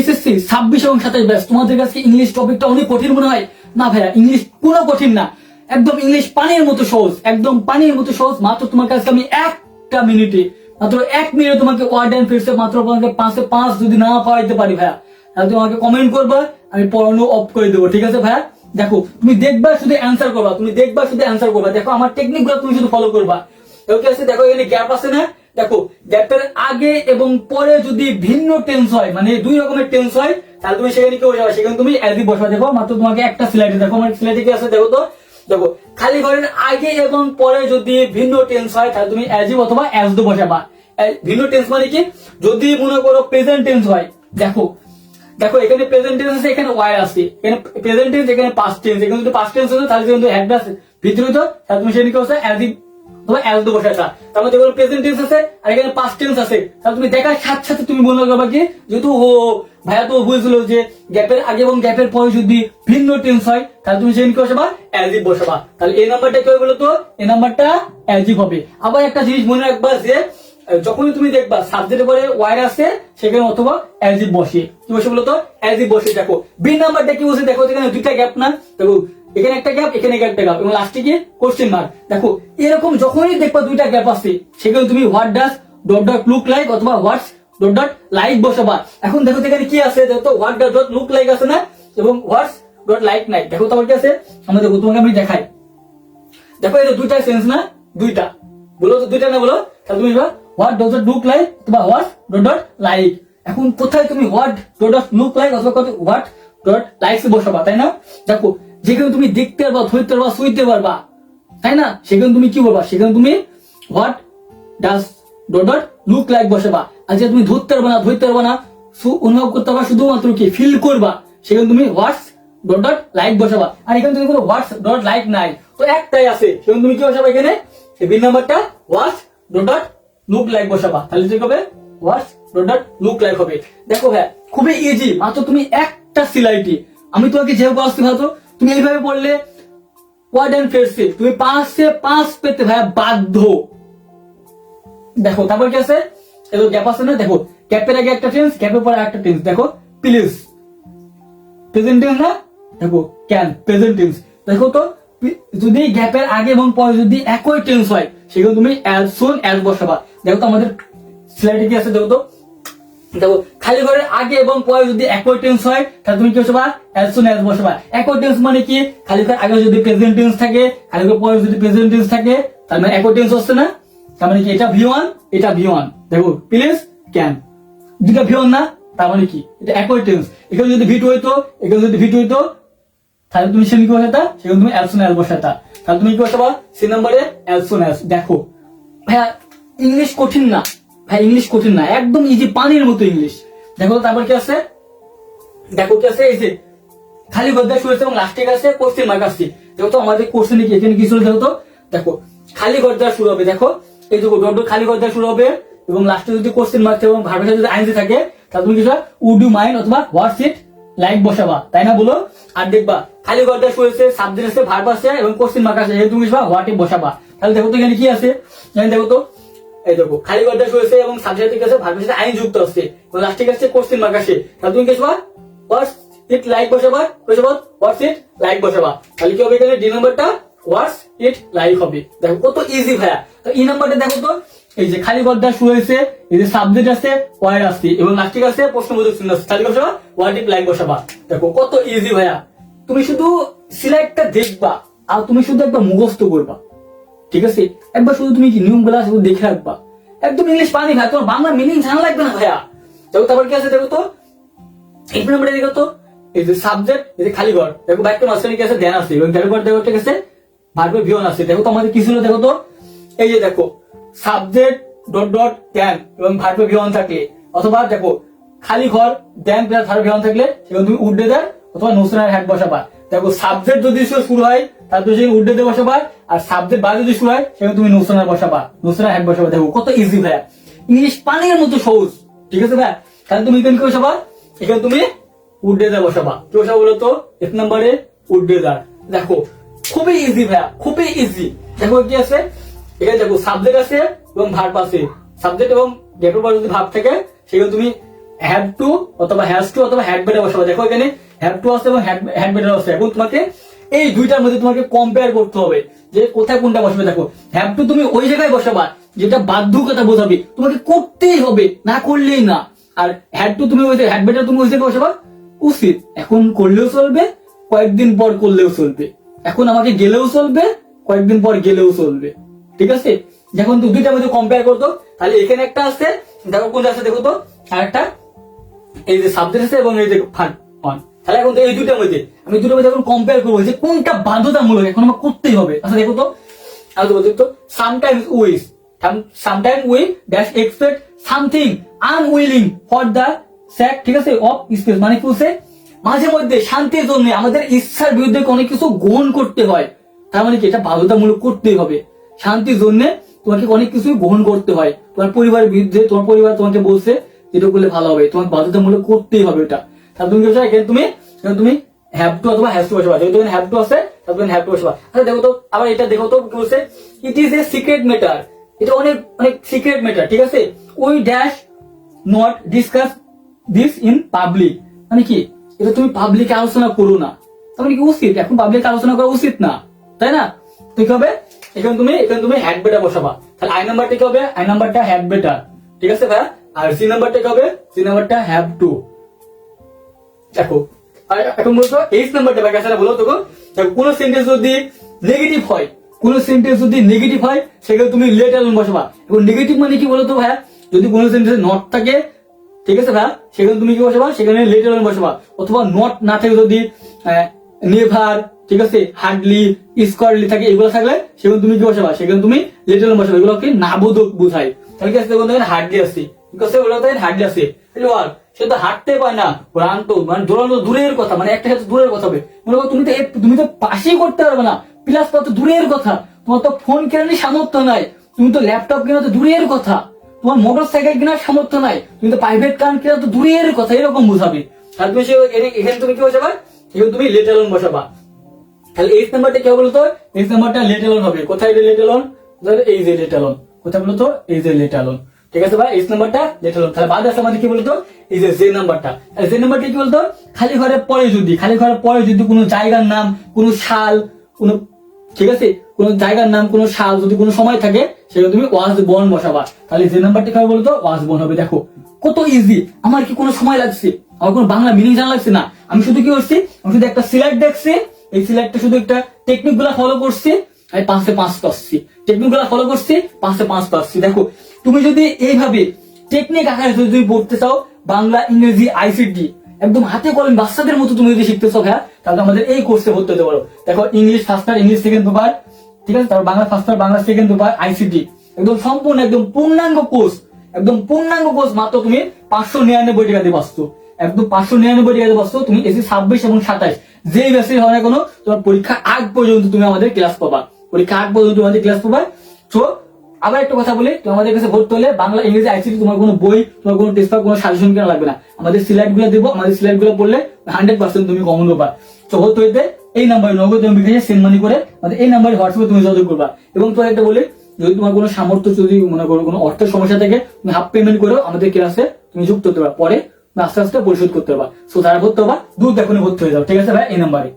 SSC ছাব্বিশ এবং সাতাশ ব্যাস তোমাদের কাছে ইংলিশ টপিকটা অনেক কঠিন মনে হয়? না ভাইয়া ইংলিশ কোনো কঠিন না। একদম ইংলিশ পানির মতো সহজ, একদম পানির মতো সহজ। মাত্র তোমার কাছে আমি একটা মিনিটে মাত্র এক মিনিটে তোমাকে ওয়ার্ড অ্যান্ড ফ্রেসে মাত্র তোমাকে পাঁচে পাঁচ যদি না পাওয়াইতে পারি ভাইয়া, তাহলে তোমাকে কমেন্ট করবা, আমি পড়ানো অফ করে দেবো, ঠিক আছে ভাইয়া? দেখো, তুমি দেখবা শুধু অ্যান্সার করবা, তুমি দেখবা শুধু অ্যান্সার করবা। দেখো, আমার টেকনিকগুলো তুমি শুধু ফলো করবা। ওকে আছে, দেখো, এখানে গ্যাপ আছে না? দেখো গ্যাপের আগে এবং পরে যদি ভিন্ন টেন্স হয় মানে দুই রকমের টেন্স হয়, তাহলে তুমি সেখানে কি বসাবা সেখানে তুমি অ্যাজি বসবা। দেখো, মাত্র তোমাকে একটা স্লাইডে দেখো, আমার স্লাইডে কি আছে? দেখো তো। দেখো, খালি ঘরের আগে এবং পরে যদি ভিন্ন টেন্স হয়, তাহলে তুমি অ্যাজিভ অথবা অ্যাজ দো বসাবা। ভিন্ন টেন্স মানে কি? যদি মনে করো প্রেজেন্ট টেন্স হয়, দেখো দেখো, এখানে প্রেজেন্ট টেন্স আছে, এখানে ওয়াই আছে। এখানে প্রেজেন্ট টেন্স এখানে পাস্ট টেন্স এখানে যদি পাস্ট টেন্স হতো তাহলে কিন্তু হ্যাড আছে। ভিতরে তো, তাহলে তুমি সেখানে কি বসে অ্যাজিভ তোমার অ্যাজ বসে আছে। তার মধ্যে প্রেজেন্ট টেন্স আছে, আর এখানে পাস্ট টেন্স আছে। তাহলে তুমি দেখার সাথে সাথে তুমি মনে করবা কি যেহেতু ও, ভাইয়া তো বুঝলো যে গ্যাপের আগে এবং গ্যাপের পরে যদি ভিন্ন টেন্স হয়, তাহলে তুমি সেখানে কি বসাবা অ্যাজিভ বসাবা। তাহলে এই নাম্বারটা কি বলো তো এই নাম্বারটা অ্যাজিভ হবে। আবার একটা জিনিস মনে রাখবা যে, যখনই তুমি দেখবা সাবজেক্টের পরে ওয়ার আছে, সেখানে অথবা অ্যাজিভ বসে। কি বসে বলতো? অ্যাজিভ বসে দেখো। বি নাম্বারটা কি বসে? দেখো, এখানে দুইটা গ্যাপ না। দেখো এখানে একটা গ্যাপ এখানে একটা গ্যাপ এবং লাস্টে কি কোশ্চেন মার্ক দেখো, এরকম যখনই দেখবা দুইটা গ্যাপ আছে সেখানে তুমি what does dot dot look like অথবা হোয়াটস ডট ডট লাইক বসাবা। এখন দেখো এখানে কি আছে? দেখো what dot dot look like আছে না? এবং হোয়াটস ডট লাইক নাই। দেখো তো আমার কি আছে? আমরা দেখো, তোমাকে আমি দেখাই। দেখো, এই দুইটা সেন্স না? দুইটা। বলো তো দুইটা না বলো? তাহলে তুমি হোয়াট ডজ লুক লাইক অথবা হোয়াট ডট ডট লাইক এখন কোথায় তুমি what dot dot look like অথবা হোয়াট ডট লাইকস বসাবা, তাই না? দেখো যেখানে তুমি দেখতে পারবা, ধরতে পারবা, শুইতে পারবা, তাই না? সেখানে তুমি কি বলবা? সেখানে তুমি what does dot look like বসাবা? আর যে তুমি ধরতে পারবা না, ধরতে পারবা না অনুভব করতে পারবা, শুধুমাত্র কি ফিল করবা, সেখানে তুমি হোয়াটস ডট ডট লাইক বসাবা। আর এখানে তুমি কোনো হোয়াটস ডট লাইক নাই। তো একটাই আছে, সেখানে তুমি কি বসাবা এখানে? বিন নাম্বারটা what's dot dot look like বসাবা। তাহলে কি হবে what's dot dot look like হবে। দেখো হ্যাঁ খুবই ইজি মাত্র তুমি একটা সিলাইটি আমি তোমাকে যেভাবে আসতে ভাবো তুমি এইভাবে পড়লে ওয়ার্ড অ্যান্ড ফ্রেসে তুমি পাঁচে পাঁচ পেতে ভাইয়া বাধ্য। দেখো, তারপর কি আছে? এতো গ্যাপ আছে না? দেখো গ্যাপের আগে একটা টেন্স গ্যাপের পরে একটা টেন্স দেখো প্লিজ প্রেজেন্ট টেন্স না? দেখো ক্যান প্রেজেন্ট টেন্স দেখো তো যদি গ্যাপের আগে এবং পরে যদি একই টেন্স হয়, সেগুলো তুমি অ্যাজ সুন অ্যাজ বসাবা। দেখো তো আমাদের স্লাইডে কি আছে? দেখো তো দেখো, খালি ঘরের আগে এবং পরে যদি একই টেন্স হয়, তাহলে তুমি কি বসাবা? As soon as বসাবা। একই টেন্স মানে কি? খালি ঘরের আগে যদি প্রেজেন্ট টেন্স থাকে, খালি ঘরের পরে যদি প্রেজেন্ট টেন্স থাকে, তার মানে একই টেন্স হচ্ছে না? তার মানে কি? এটা ভি ওয়ান এটা ভি ওয়ান দেখো প্লিজ ক্যান দুটা ভি ওয়ান না, তার মানে কি? এটা একই টেন্স এখানে যদি ভি টু হইতো, এখানে যদি ভি টু হইতো, তাহলে তুমি সেখানে কি বসাতা সেখানে তুমি অ্যালসোন অ্যাল বসাতা তাহলে তুমি কি বসাবা? সি নাম্বারে অ্যালসোন অ্যালস দেখো। ভাইয়া ইংলিশ কঠিন না। ভাই ইংলিশ কঠিন না, একদম ইজি পানির মতো ইংলিশ দেখো, তারপর কি আছে? দেখো কি আছে, এই যে, খালি গদ্দা শুরু এবং লাস্টে আছে কোশ্চেন মার্ক আসছে। দেখো তো, আমাদের কোশ্চেন কি, এখানে কি ছিল দেখো তো? দেখো, খালি গদ্দা শুরু হবে, দেখো। এই দেখো ডট খালি গদ্দা শুরু হবে এবং লাস্টে যদি কোশ্চেন মার্ক এবং সাথে যদি আইনজি থাকে, তাহলে তুমি কি উড ইউ মাইন্ড অথবা হোয়াটস ইট লাইক বসাবা, তাই না বলো? আর দেখবা, খালি গদ্দা শুরু হয়েছে সাবজেক্ট আছে ভার্ব আছে এবং কোশ্চেন মার্ক আছে তুমি হোয়াট ইট বসাবা। তাহলে দেখো তো, এখানে কি আছে? দেখো তো এই দেখো, খালি এবং ভার্বের সাথে আইন যুক্ত মার্ক তাহলে তুমি ইট লাইক বসাবা? বসাবা ইট লাইক বসাবা? তাহলে কি হবে এখানে? ডি নাম্বারটা ইট লাইক হবে। দেখো, কত ইজি ভাইয়া। তো নাম্বারটা দেখো তো, এই যে খালি গদ্দা শুরু হয়েছে, এই যে সাবজেক্ট আছে ওয়ার্ড আসছে এবং লাস্টে আছে প্রশ্নবোধক চিহ্ন আছে। কি বসাবা? What it like বসাবা। দেখো, কত ইজি ভাইয়া। তুমি শুধু সিলেক্টটা দেখবা, আর তুমি শুধু একবার মুখস্থ করবা। ঠিক আছে? একবার শুধু তুমি কি নিয়মগুলা শুধু দেখে রাখবা। একদম ইংলিশ পানি ভাই, তোমার বাংলা মিনিং জানা লাগবে না ভাইয়া। দেখো তারপর কি আছে, দেখো তো? নাম্বারে দেখো তো? এই যে সাবজেক্ট এই যে খালি ঘর। দেখো মাঝখানে কি আছে? ধ্যান আছে। এবং দেখো দেখো, ঠিক আছে? ভার্বে ভিয়ন আছে। দেখো তো আমাদের কি ছিল, দেখো তো? এই যে দেখো সাবজেক্ট ডট ডট ধ্যান এবং ভার্বে ভিয়ন থাকে অথবা দেখো, খালি ঘর, ধ্যান প্লাস ভার্বে ভিয়ন থাকলে, সেখানে তুমি উড্ডে দেয় অথবা নোসনার হ্যাড বসাবা। দেখো সাবজেক্ট যদি শুরু হয় তুমি সেখানে উড্ডে দিয়ে বসাবা, আর সাবজেক্ট বাদ যদি শুরু হয় সেখানে তুমি নোসনার বসাবা নোসনার হ্যাড বসাবা। দেখো, কত ইজি ভাইয়া। ইংলিশ পানির মতো সহজ, ঠিক আছে ভাইয়া? তাহলে তুমি এখানে কি বসাবা? এখানে তুমি উড্ডেদার বসাবা। কি বসাবো বলো তো? এক নম্বরে উড্ডেদার দেখো, খুবই ইজি ভাইয়া, খুবই ইজি দেখো কি আছে? এখানে দেখো সাবজেক্ট আছে এবং ভার্ব আছে। সাবজেক্ট এবং গেটের পর যদি ভাব থাকে, সেখানে তুমি হ্যাভ টু অথবা হ্যাজ টু অথবা হ্যাড বেটার বসাবা। দেখো এখানে হ্যাভ টু আছে এবং বেটার আছে এখন তোমাকে এই দুইটার মধ্যে তোমাকে কম্পেয়ার করতে হবে যে কোথায় কোনটা বসাবে। দেখো হ্যাভ টু তুমি ওই জায়গায় বসাবা যেটা বাধ্যকতা বোঝাবে। তোমাকে করতেই হবে, না করলেই না। আর হ্যাড টু তুমি ওই বেটার তুমি ওই জায়গায় বসাবা, উচিত। এখন করলেও চলবে, কয়েকদিন পর করলেও চলবে। এখন আমাকে গেলেও চলবে, কয়েকদিন পর গেলেও চলবে। ঠিক আছে? যখন তুমি দুইটার মধ্যে কম্পেয়ার করতো তাহলে এখানে একটা আছে, দেখো কোনটা আছে, দেখো তো, আর একটা এই যে সাবজেক্ট আছে এবং এই যে ওয়ান তাহলে এখন এই দুটার মধ্যে, আমি দুটোর মধ্যে এখন কম্পেয়ার করব যে কোনটা বাধ্যতামূলক, এখন আমার করতেই হবে। আচ্ছা দেখো তো, আমি তো বলছি তো sometimes we sometime we dash expect something unwilling for the sack ঠিক আছে অফ স্পেস মানে কি বলছে? মাঝে মধ্যে শান্তির জন্য আমাদের ইচ্ছার বিরুদ্ধে অনেক কিছু গ্রহণ করতে হয়। তার মানে কি? এটা বাধ্যতামূলক করতেই হবে। শান্তির জন্য তোমাকে অনেক কিছু গ্রহণ করতে হয়। তোমার পরিবারের বিরুদ্ধে, তোমার পরিবার তোমাকে বলছে এটা করলে ভালো হবে। তোমাকে বাধ্যতামূলক করতেই হবে এটা তুমি কি এখানে তুমি তুমি হ্যাভ টু অথবা হ্যাভ টু বসবা যেহেতু হ্যাভ টু আছে, তাহলে হ্যাভ টু বসবা আচ্ছা দেখো তো, আবার এটা দেখো তো, কি বলছে? It is a secret matter এটা অনেক অনেক সিক্রেট ম্যাটার ঠিক আছে? Dash not discuss this in public মানে কি? এটা তুমি পাবলিকে আলোচনা করো না। তার কি উচিত? এখন পাবলিক আলোচনা করা উচিত না। তাই না? তো কি হবে? এখানে তুমি এখানে তুমি হ্যাড বেটা বসাবা। তাহলে আই নাম্বারটা কি হবে? আই নাম্বারটা হ্যাড বেটা ঠিক আছে ভাই আর সি নাম্বারটা কি হবে? সি নাম্বারটা হ্যাভ টু দেখো, আর এখন বলতো এইচ নাম্বারটা ব্যাক আছে বলো তো দেখো, কোন সেন্টেন্স যদি নেগেটিভ হয়, কোন সেন্টেন্স যদি নেগেটিভ হয়, সেখানে তুমি লেট অ্যালোন বসাবা। এবং নেগেটিভ মানে কি বলতো ভাইয়া? যদি কোনো সেন্টেন্সে নট থাকে, ঠিক আছে ভাইয়া? সেখানে তুমি কি বসাবা? সেখানে লেট অ্যালোন বসাবা। অথবা নট না থাকে যদি নেভার ঠিক আছে হার্ডলি স্কোয়ারলি থাকে, এগুলো থাকলে সেখানে তুমি কি বসাবা? সেখানে তুমি লেট অ্যালোন বসাবা। এগুলোকে নাবোধক বোঝায়। তাহলে কি দেখুন, দেখেন হার্ডলি আসছে ঠিক আছে ওগুলো হার্ডলি আসছে সে তো হাঁটতে পায় না ভ্রান্ত মানে দৌড়ানো দূরের কথা মানে একটা সাথে দূরের কথা হবে। মনে করো তুমি তো তুমি তো পাশেই করতে পারবে না প্লাস তো দূরের কথা, তোমার তো ফোন কেনার সামর্থ্য নাই, তুমি তো ল্যাপটপ কেনা তো দূরের কথা, তোমার মোটর সাইকেল কেনার সামর্থ্য নাই, তুমি তো প্রাইভেট কার কেনা তো দূরের কথা, এরকম বুঝাবে। আর তুমি সে এখানে তুমি কি বসাবা? এখানে তুমি লেটার বসাবা। তাহলে এইচ নাম্বারটা কি বলতো? এইচ নাম্বারটা লেটেলন হবে। কোথায় লেটেলন এই যে লেটেলন কোথায় বলতো? এই যে লেটেলন ঠিক আছে ভাই? এইচ নাম্বারটা লেটেলন তাহলে বাদ আছে আমাদের কি বলতো? এই যে যে নাম্বারটা যে নাম্বারটা কি বলতো? খালি ঘরে পরে যদি, খালি ঘরে পরে যদি কোনো জায়গার নাম, কোনো সাল, কোনো ঠিক আছে? কোন জায়গার নাম, কোন সাল যদি কোনো সময় থাকে, সেটা তুমি ওয়াজ বন বসাবা। তাহলে যে নাম্বারটি হবে বলতো? ওয়াজ বন হবে। দেখো, কত ইজি আমার কি কোনো সময় লাগছে? আমার কোনো বাংলা মিনিং জানা লাগছে না। আমি শুধু কি করছি? আমি শুধু একটা সিলেক্ট দেখছি। এই সিলেক্টে শুধু একটা টেকনিকগুলা ফলো করছি। আমি পাঁচে পাঁচ পাচ্ছি টেকনিকগুলা ফলো করছি, পাঁচে পাঁচ পাচ্ছি দেখো, তুমি যদি এইভাবে টেকনিক আকারে যদি পড়তে চাও, বাংলা, ইংরেজি আইসিটি একদম হাতে কলম বাচ্চাদের মতো তুমি যদি শিখতে চাও হ্যাঁ তাহলে আমাদের এই কোর্সে ভর্তি হতে পারো। দেখো English first English second paper ঠিক আছে? তারপর Bangla first Bangla second paper ICT একদম সম্পূর্ণ, একদম পূর্ণাঙ্গ কোর্স একদম পূর্ণাঙ্গ কোর্স মাত্র তুমি পাঁচশো নিরানব্বই টাকা দিয়ে পাচ্ছ। একদম পাঁচশো নিরানব্বই টাকা দিয়ে পাচ্ছ, তুমি এসি ছাব্বিশ এবং সাতাইশ। যেই ব্যাসে হয় না কোনো, তোমার পরীক্ষা আগ পর্যন্ত তুমি আমাদের ক্লাস পাবা। পরীক্ষা আগ পর্যন্ত তোমাদের ক্লাস পাবা তো আবার একটা কথা বলি তুমি আমাদের কাছে ভর্তি হলে বাংলা, ইংরেজি আইসিটি তোমার কোনো বই, তোমার কোনো টেস্ট কোনো সাজেশন কেনা লাগবে না। আমাদের সিলেক্টগুলো দেবো, আমাদের সিলেক্টগুলো পড়লে হান্ড্রেড পার্সেন্ট তুমি কমন পাবা। তো ভর্তি হইতে এই নাম্বারে নগদ তুমি বিকাশে সেন্ড মানি করে আমাদের এই নাম্বারে হোয়াটসঅ্যাপে তুমি যোগাযোগ করবা। এবং তো একটা বলি, যদি তোমার কোনো সামর্থ্য যদি মনে করো কোনো অর্থের সমস্যা থাকে, তুমি হাফ পেমেন্ট করেও আমাদের ক্লাসে তুমি যুক্ত হতে পারবা পরে আস্তে আস্তে পরিশোধ করতে পারবা। সো তারা ভর্তি হবা, দূর দেখুন ভর্তি হয়ে যাও, ঠিক আছে ভাই? এই নাম্বারে